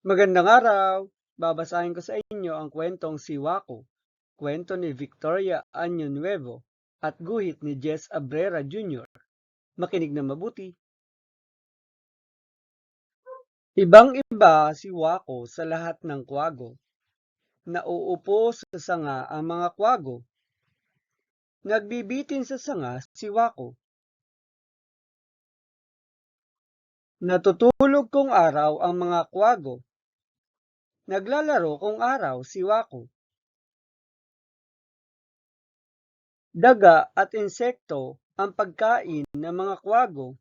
Magandang araw! Babasahin ko sa inyo ang kwentong Si Wako, kwento ni Victoria Año Nuevo at guhit ni Jess Abrera Jr. Makinig na mabuti. Ibang-iba si Wako sa lahat ng kwago. Nauupo sa sanga ang mga kwago. Nagbibitin sa sanga si Wako. Natutulog kung araw ang mga kwago. Naglalaro kung araw si Wako. Daga at insekto ang pagkain ng mga kwago.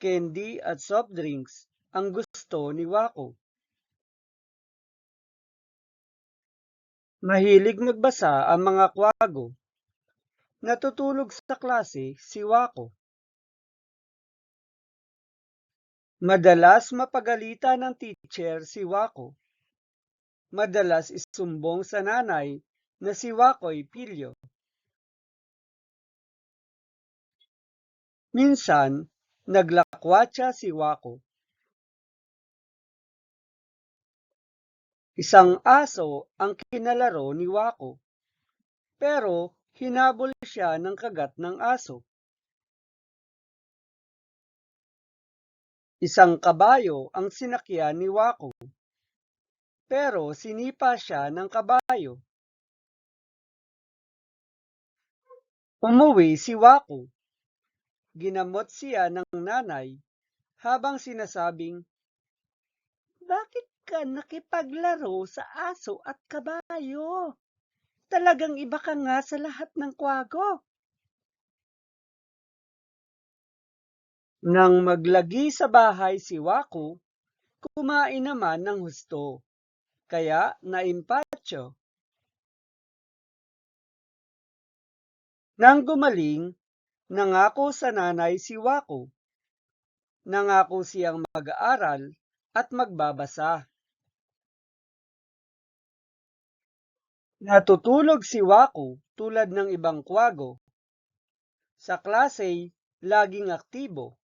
Candy at soft drinks ang gusto ni Wako. Mahilig magbasa ang mga kwago. Natutulog sa klase si Wako. Madalas mapagalitan ng teacher si Wako. Madalas isumbong sa nanay na si Wako'y pilyo. Minsan, naglakwatsa si Wako. Isang aso ang kinalaro ni Wako. Pero hinabol siya ng kagat ng aso. Isang kabayo ang sinakyan ni Wako. Pero sinipa siya ng kabayo. Umuwi si Wako. Ginamot siya ng nanay habang sinasabing, Bakit ka nakipaglaro sa aso at kabayo? Talagang iba ka nga sa lahat ng kwago. Nang maglagi sa bahay si Wako, kumain naman ng husto, kaya naimpatyo. Nang gumaling, nangako sa nanay si Wako. Nangako siyang mag-aaral at magbabasa. Natutulog si Wako tulad ng ibang kwago. Sa klase, laging aktibo.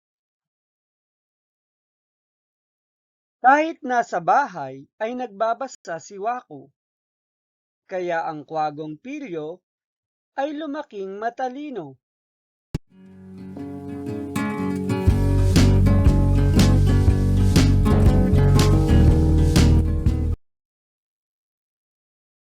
Kahit nasa bahay ay nagbabasa si Wako. Kaya ang kwagong pilyo ay lumaking matalino.